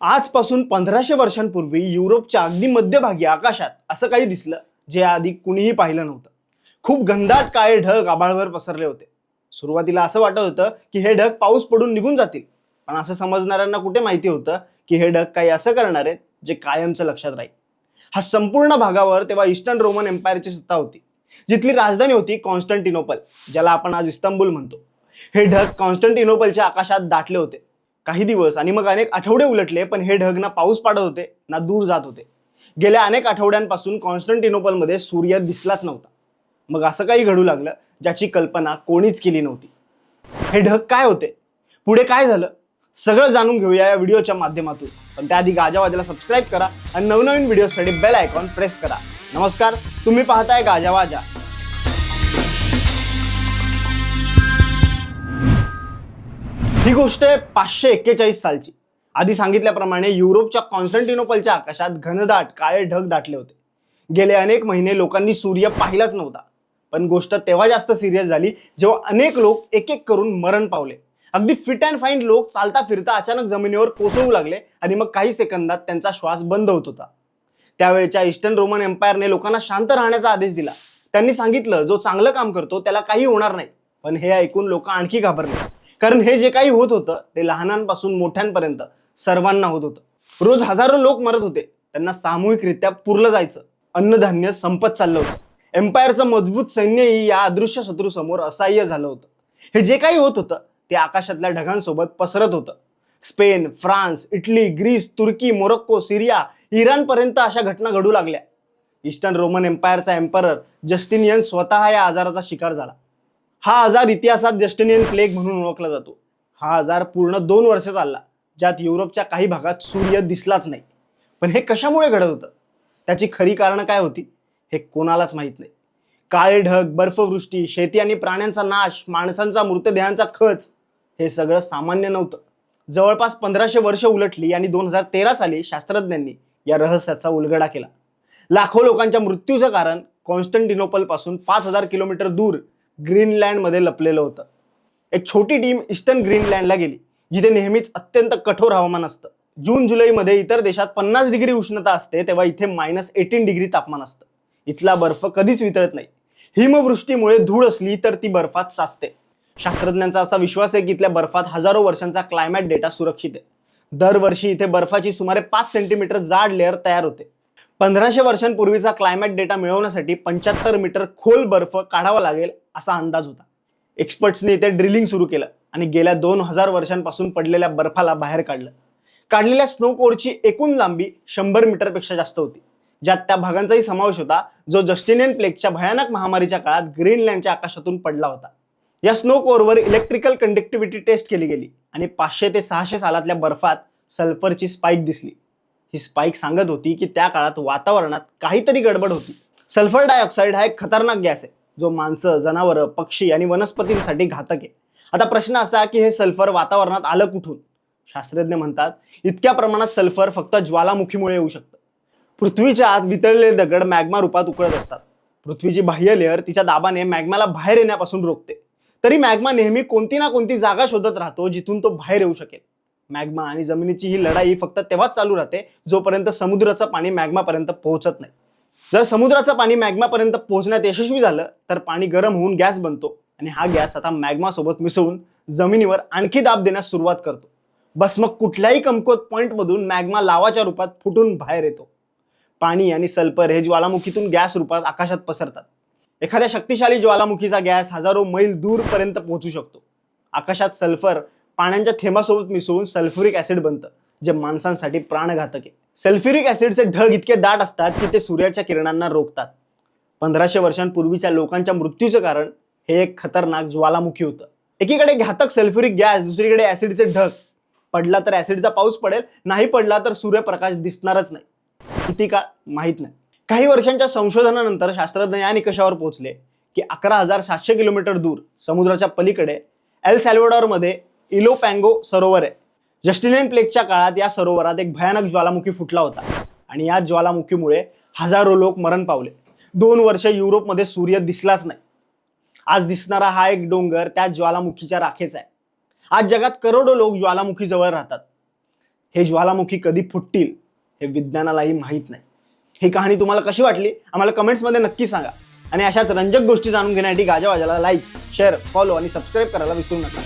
आजपासून पंधराशे वर्षांपूर्वी युरोपच्या अगदी मध्यभागी आकाशात असं काही दिसलं जे आधी कुणीही पाहिलं नव्हतं. खूप घनदाट काळे ढग आभाळवर पसरले होते. सुरुवातीला असं वाटत होतं की हे ढग पाऊस पडून निघून जातील. पण असं समजणाऱ्यांना कुठे माहिती होतं की हे ढग काही असं करणार आहेत जे कायमचं लक्षात राहील? हा संपूर्ण भागावर तेव्हा ईस्टर्न रोमन एम्पायरची सत्ता होती. जिथली राजधानी होती कॉन्स्टंटिनोपल ज्याला आपण आज इस्तंबूल म्हणतो. हे ढग कॉन्स्टंटिनोपलच्या आकाशात दाटले होते. काही दिवस आणि मग अनेक आठवडे उलटले पण हे ढग ना पाऊस पाडत होते ना दूर जात होते. गेल्या अनेक आठवड्यांपासून कॉन्स्टंटिनोपलमध्ये सूर्य दिसलाच नव्हता. मग असं काही घडू लागलं ज्याची कल्पना कोणीच केली नव्हती. हे ढग काय होते? पुढे काय झालं? सगळं जाणून घेऊया या व्हिडिओच्या माध्यमातून. पण त्याआधी गाजावाजाला सबस्क्राईब करा आणि नवनवीन व्हिडिओसाठी बेल आयकॉन प्रेस करा. नमस्कार तुम्ही पाहताय गाजावाजा. ही गोष्ट आहे पाचशे एक्केचाळीस सालची. आधी सांगितल्याप्रमाणे युरोपच्या कॉन्स्टंटिनोपलच्या आकाशात घनदाट काळे ढग दाटले होते. गेले अनेक महिने लोकांनी सूर्य पाहिलाच नव्हता. पण गोष्ट तेव्हा जास्त सिरियस झाली जेव्हा अनेक लोक एक एक करून मरण पावले. अगदी फिट अँड फाईन लोक चालता फिरता अचानक जमिनीवर कोसळू लागले आणि मग काही सेकंदात त्यांचा श्वास बंद होत होता. त्यावेळच्या ईस्टर्न रोमन एम्पायरने लोकांना शांत राहण्याचा आदेश दिला. त्यांनी सांगितलं जो चांगलं काम करतो त्याला काही होणार नाही. पण हे ऐकून लोक आणखी घाबरले. कारण हे जे काही होत होतं ते लहानांपासून मोठ्यांपर्यंत सर्वांना होत होतं. रोज हजारो लोक मरत होते. त्यांना सामूहिकरित्या पुरलं जायचं. अन्नधान्य संपत चाललं होतं. एम्पायरचं मजबूत सैन्यही या अदृश्य शत्रूसमोर असह्य झालं होतं. हे जे काही होत होतं ते आकाशातल्या ढगांसोबत पसरत होतं. Spain France Italy Greece Turkey Morocco Syria इराणपर्यंत अशा घटना घडू लागल्या. ईस्टर्न रोमन एम्पायरचा एम्परर जस्टिनियन स्वतः या आजाराचा शिकार झाला. हा आजार इतिहासात जस्टनियन प्लेग म्हणून ओळखला जातो. हा आजार पूर्ण दोन वर्ष चालला ज्यात युरोपच्या काही भागात सूर्य दिसलाच नाही. पण हे कशामुळे घडत होतं? त्याची खरी कारणं काय होती? हे कोणालाच माहीत नाही. काळे ढग बर्फवृष्टी शेती आणि प्राण्यांचा नाश माणसांचा मृतदेहांचा खच हे सगळं सामान्य नव्हतं. जवळपास पंधराशे वर्ष उलटली आणि दोन हजार तेरा साली शास्त्रज्ञांनी या रहस्याचा उलगडा केला. लाखो लोकांच्या मृत्यूचं कारण कॉन्स्टंटिनोपलपासून पाच हजार किलोमीटर दूर ग्रीनलँडमध्ये लपलेलं होतं. एक छोटी टीम ईस्टर्न ग्रीनलँडला गेली जिथे नेहमीच अत्यंत कठोर हवामान असतं. जून जुलैमध्ये इतर देशात पन्नास डिग्री उष्णता असते तेव्हा इथे मायनस एटीन डिग्री तापमान असतं. इथला बर्फ कधीच वितळत नाही. हिमवृष्टीमुळे धूळ असली तर ती बर्फात साचते. शास्त्रज्ञांचा असा विश्वास आहे की इथल्या बर्फात हजारो वर्षांचा क्लायमॅट डेटा सुरक्षित आहे. दरवर्षी इथे बर्फाची सुमारे पाच सेंटीमीटर जाड लेअर तयार होते. पंधराशे वर्षांपूर्वीचा क्लायमेट डेटा मिळवण्यासाठी पंच्याहत्तर मीटर खोल बर्फ काढावा लागेल असा अंदाज होता. एक्सपर्ट्सने इथे ड्रिलिंग सुरू केलं आणि गेल्या दोन हजार वर्षांपासून पडलेल्या बर्फाला बाहेर काढलं. काढलेल्या स्नो कोरची एकूण लांबी शंभर मीटरपेक्षा जास्त होती. ज्यात त्या भागांचाही समावेश होता जो जस्टिनियन प्लेगच्या भयानक महामारीच्या काळात ग्रीनलँडच्या आकाशातून पडला होता. या स्नो कोरवर इलेक्ट्रिकल कंडक्टिव्हिटी टेस्ट केली गेली आणि पाचशे ते सहाशे सालातल्या बर्फात सल्फरची स्पाईक दिसली. ही स्पाईक सांगत होती की त्या काळात वातावरणात काहीतरी गडबड होती. सल्फर डायऑक्साईड हा एक खतरनाक गॅस आहे जो माणसं जनावरं पक्षी आणि वनस्पतींसाठी घातक आहे. आता प्रश्न असा की हे सल्फर वातावरणात आलं कुठून? शास्त्रज्ञ म्हणतात इतक्या प्रमाणात सल्फर फक्त ज्वालामुखीमुळे येऊ शकतं. पृथ्वीच्या आत वितळलेले दगड मॅग्मा रूपात उकळत असतात. पृथ्वीची बाह्य लेअर तिच्या दाबाने मॅग्माला बाहेर येण्यापासून रोखते. तरी मॅग्मा नेहमी कोणती ना कोणती जागा शोधत राहतो जिथून तो बाहेर येऊ शकेल. मॅग्मा आणि जमिनीची ही लढाई फक्त तेव्हाच चालू राहते जोपर्यंत समुद्राचं पाणी मॅग्मापर्यंत पोहोचत नाही. जर समुद्राचं पाणी मॅग्मापर्यंत पोहोचण्यात यशस्वी झालं तर पाणी गरम होऊन गॅस बनतो आणि हा गॅस आता मॅग्मासोबत मिसळून जमिनीवर आणखी दाब देण्यास सुरुवात करतो. बस मग कुठल्याही कमकुवत पॉईंटमधून मॅग्मा लावाच्या रूपात फुटून बाहेर येतो. पाणी आणि सल्फर हे ज्वालामुखीतून गॅस रूपात आकाशात पसरतात. एखाद्या शक्तिशाली ज्वालामुखीचा गॅस हजारो मैल दूरपर्यंत पोहोचू शकतो. आकाशात सल्फर पाण्याच्या थेंबासोबत मिसळून सल्फ्युरिक ऍसिड बनतं जे माणसांसाठी प्राणघातक आहे. सल्फ्युरिक ऍसिडचे ढग इतके दाट असतात की ते सूर्याच्या किरणांना रोखतात. पंधराशे वर्षांपूर्वीच्या लोकांच्या मृत्यूचं कारण हे एक खतरनाक ज्वालामुखी होतं. एकीकडे घातक सल्फ्युरिक गॅस दुसरीकडे ऍसिडचे ढग. पडला तर ऍसिडचा पाऊस पडेल नाही पडला तर सूर्यप्रकाश दिसणारच नाही. किती काळ? माहीत नाही. काही वर्षांच्या संशोधनानंतर शास्त्रज्ञ या निकषावर पोहोचले की अकरा हजार सातशे किलोमीटर दूर समुद्राच्या पलीकडे एल सॅल्वडॉरमध्ये इलोपँगो सरोवर आहे. जस्टिनियन प्लेगच्या काळात या सरोवरात एक भयानक ज्वालामुखी फुटला होता आणि या ज्वालामुखीमुळे हजारो लोक मरण पावले. दोन वर्ष युरोपमध्ये सूर्य दिसलाच नाही. आज दिसणारा हा एक डोंगर त्या ज्वालामुखीच्या राखेचा आहे. आज जगात करोडो लोक ज्वालामुखीजवळ राहतात. हे ज्वालामुखी कधी फुटतील हे विज्ञानालाही माहीत नाही. ही कहाणी तुम्हाला कशी वाटली? आम्हाला कमेंट्समध्ये नक्की सांगा. आणि अशाच रंजक गोष्टी जाणून घेण्यासाठी गाजावाजाला लाईक शेअर फॉलो आणि सबस्क्राईब करायला विसरू नका.